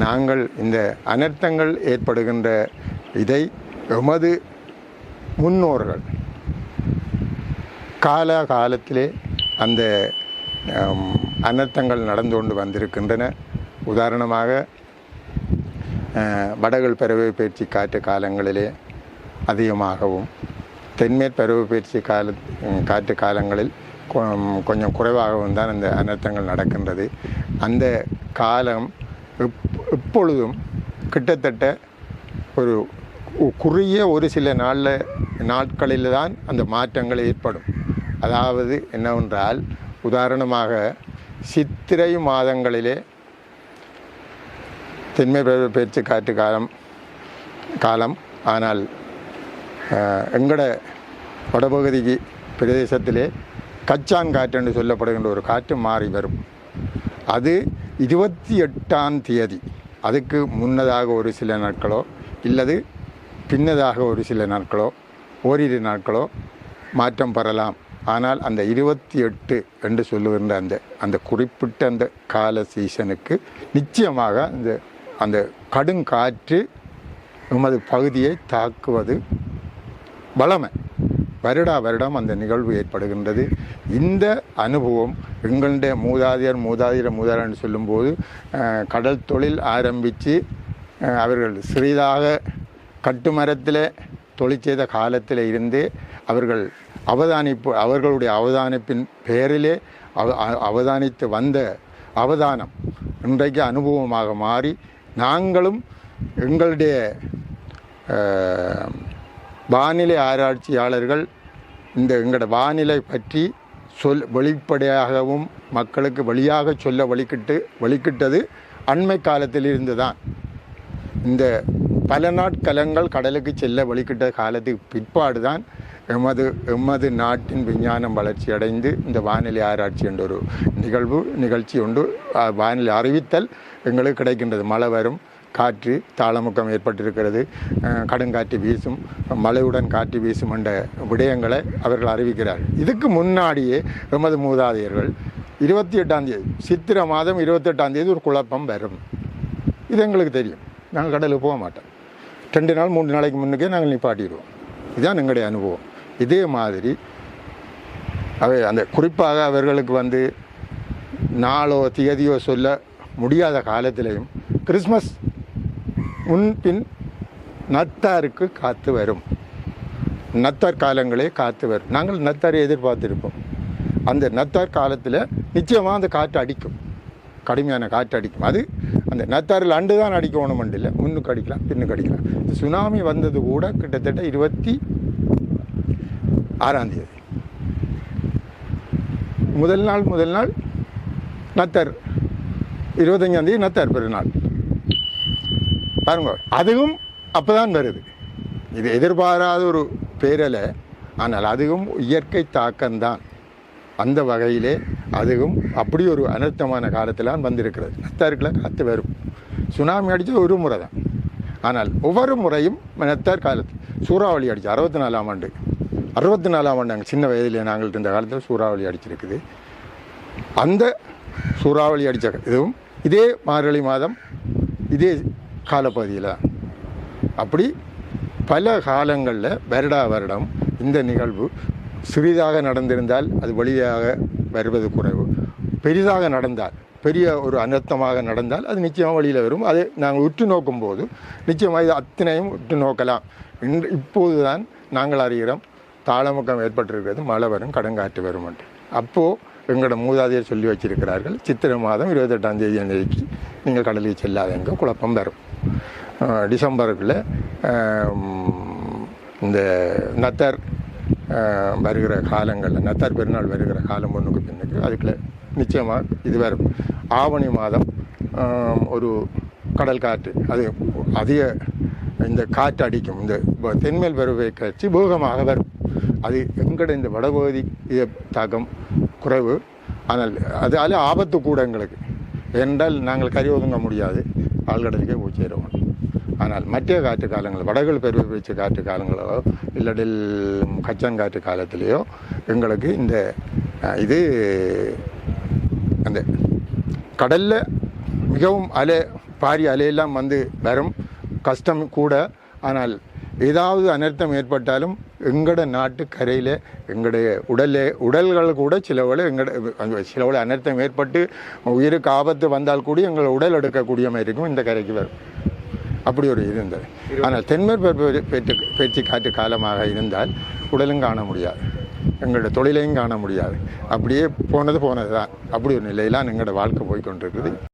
நாங்கள் இந்த அனர்த்தங்கள் ஏற்படுகின்ற இதை எமது முன்னோர்கள் கால காலத்திலே அந்த அனர்த்தங்கள் நடந்து கொண்டு வந்திருக்கின்றன. உதாரணமாக வடகள் பருவ பயிற்சி காற்று காலங்களிலே அதிகமாகவும் தென்மேற் பருவ பயிற்சி கால காற்று காலங்களில் கொ- கொஞ்சம் குறைவாகவும் தான் அந்த அனர்த்தங்கள் நடக்கின்றது. அந்த காலம் இப்பொழுதும் கிட்டத்தட்ட ஒரு குறுகிய ஒரு சில நாளில் நாட்களில் தான் அந்த மாற்றங்கள் ஏற்படும். அதாவது என்னவென்றால் உதாரணமாக சித்திரை மாதங்களிலே தென்மை பேச்சு காற்று காலம் காலம். ஆனால் எங்கட வடபகுதிக்கு பிரதேசத்திலே கச்சான் காற்று என்று சொல்லப்படுகின்ற ஒரு காற்று மாறி வரும். அது இருபத்தி எட்டாம் தேதி. அதுக்கு முன்னதாக ஒரு சில நாட்களோ இல்லது பின்னதாக ஒரு சில நாட்களோ ஓரிரு நாட்களோ மாற்றம் பெறலாம் ஆனால் அந்த இருபத்தி எட்டு என்று சொல்லுகின்ற அந்த அந்த குறிப்பிட்ட அந்த கால சீசனுக்கு நிச்சயமாக அந்த அந்த கடுங்காற்று நமது பகுதியை தாக்குவது வளமை. வருடா வருடம் அந்த நிகழ்வு ஏற்படுகின்றது. இந்த அனுபவம் எங்களுடைய மூதாதையர் மூதாதையர் மூதாரன்னு சொல்லும்போது கடல் தொழில் ஆரம்பித்து அவர்கள் சிறிதாக கட்டுமரத்தில் தொழில் செய்த காலத்தில் இருந்தே அவர்கள் அவதானிப்பு அவர்களுடைய அவதானிப்பின் பெயரிலே அவ- அவதானித்து வந்த அவதானம் இன்றைக்கு அனுபவமாக மாறி நாங்களும் எங்களுடைய வானிலை ஆராய்ச்சியாளர்கள் இந்த எங்களோட வானிலை பற்றி சொல் வெளிப்படையாகவும் மக்களுக்கு வழியாக சொல்ல வழிகிட்டு வழிகிட்டது அண்மை காலத்தில் இருந்து தான் இந்த பல நாட்கலங்கள் கடலுக்கு செல்ல வழிகிட்ட காலத்துக்கு பிற்பாடு தான் எமது எமது நாட்டின் விஞ்ஞானம் வளர்ச்சி அடைந்து இந்த வானிலை ஆராய்ச்சி என்ற ஒரு நிகழ்வு நிகழ்ச்சி உண்டு வானிலை அறிவித்தல் எங்களுக்கு கிடைக்கின்றது. மழை வரும் காற்று தாளமுக்கம் ஏற்பட்டிருக்கிறது. கடுங்காற்று வீசும் மழையுடன் காற்று வீசும் என்ற விடயங்களை அவர்கள் அறிவிக்கிறார்கள். இதுக்கு முன்னாடியே எமது மூதாதையர்கள் இருபத்தி எட்டாம் தேதி சித்திரை மாதம் இருபத்தெட்டாம் தேதி ஒரு குழப்பம் வரும். இது எங்களுக்கு தெரியும். நாங்கள் கடலுக்கு போக மாட்டோம். ரெண்டு நாள் மூணு நாளைக்கு முன்னுக்கே நாங்கள் நிப்பாட்டிடுவோம். இதுதான் எங்களுடைய அனுபவம். இதே மாதிரி அவை அந்த குறிப்பாக அவர்களுக்கு வந்து நாளோ தியதியோ சொல்ல முடியாத காலத்திலையும் கிறிஸ்மஸ் முன்பின் நத்தாருக்கு காத்து வரும். நத்தார் காலங்களே காத்து வரும். நாங்கள் நத்தாரை எதிர்பார்த்துருப்போம். அந்த நத்தார் காலத்தில் நிச்சயமாக அந்த காற்று அடிக்கும். கடுமையான காற்று அடிக்கும். அது அந்த நத்தாரில் அண்டு தான் அடிக்கணும் இல்லை முன்னுக்கு அடிக்கலாம் பின்னுக்கு அடிக்கலாம். இந்த சுனாமி வந்தது கூட கிட்டத்தட்ட இருபத்தி ஆறாம் தேதி. முதல் நாள் முதல் நாள் நத்தர். இருபத்தஞ்சாந்தேதி நத்தார் பெருநாள். பாருங்க அதுவும் அப்போ தான் வருது. இது எதிர்பாராத ஒரு பேரலை ஆனால் அதுவும் இயற்கை தாக்கம்தான். அந்த வகையிலே அதுவும் அப்படி ஒரு அனர்த்தமான காலத்தில் வந்திருக்கிறது. நத்தாருக்குள்ள காற்று வரும். சுனாமி அடித்தது ஒரு முறை தான் ஆனால் ஒவ்வொரு முறையும் நத்தார் காலத்து சூறாவளி அடிச்சு அறுபத்தி நாலாம் ஆண்டு. அறுபத்தி நாலாம் ஆண்டு நாங்கள் சின்ன வயதில் நாங்கள் இருந்த காலத்தில் சூறாவளி அடிச்சிருக்குது. அந்த சூறாவளி அடித்த இதுவும் இதே மார்கழி மாதம் இதே காலப்பகுதியில். அப்படி பல காலங்களில் வருடா வருடம் இந்த நிகழ்வு சிறிதாக நடந்திருந்தால் அது வழியாக வருவது குறைவு. பெரிதாக நடந்தால் பெரிய ஒரு அனர்த்தமாக நடந்தால் அது நிச்சயமாக வழியில் வரும். அதை நாங்கள் உற்று நோக்கும்போது நிச்சயமாக இது அத்தனையும் உற்று நோக்கலாம். இன்று இப்போது தான் நாங்கள் அறிகிறோம் தாளமுக்கம் ஏற்பட்டிருக்கிறது மழை வரும் கடங்காற்று வரும் என்று. அப்போது எங்களோட மூதாதையர் சொல்லி வச்சிருக்கிறார்கள் சித்திரை மாதம் இருபத்தெட்டாம் தேதி அன்றைக்கு நீங்கள் கடலுக்கு செல்லாதங்க குழப்பம் வரும். டிசம்பருக்குள்ள இந்த நத்தர் வருகிற காலங்களில் நத்தார் பெருநாள் வருகிற காலம் ஒன்றுக்கு பின்னுக்கு அதுக்குள்ள நிச்சயமாக இது வரும். ஆவணி மாதம் ஒரு கடல் காற்று அது அதிக இந்த காற்று அடிக்கும். இந்த தென்மேல் பருவை காட்சி பூகமாக வரும். அது எங்கட இந்த வடபகுதி இது தாக்கம் குறைவு. ஆனால் அதால ஆபத்து கூட எங்களுக்கு. என்றால் நாங்கள் கறி ஒதுங்க முடியாது. ஆழ்கடலுக்கே போய் சேருவோம். ஆனால் மற்ற காற்று காலங்கள் வடகள் பெருவை பேச்சு காற்று காலங்களோ இல்லாட்டில் கச்சங்காற்று காலத்திலேயோ எங்களுக்கு இந்த இது அந்த கடலில் மிகவும் அலை பாரி அலையெல்லாம் வந்து வரும். கஷ்டம் கூட. ஆனால் ஏதாவது அனர்த்தம் ஏற்பட்டாலும் எங்களோட நாட்டு கரையில் எங்களுடைய உடலே உடல்கள் கூட சிலவளை எங்களோட சிலவளை அனர்த்தம் ஏற்பட்டு உயிருக்கு ஆபத்து வந்தால் கூட எங்களை உடல் எடுக்கக்கூடிய மாதிரி இருக்கும். இந்த கரைக்கு வரும். அப்படி ஒரு இருந்தது. ஆனால் தென்மேற்கு பேச்சு பேச்சு காற்று காலமாக இருந்தால் உடலும் காண முடியாது. எங்களோட தொழிலையும் காண முடியாது. அப்படியே போனது போனது தான் அப்படி ஒரு நிலையிலாம் எங்களோட வாழ்க்கை போய் கொண்டிருக்குது.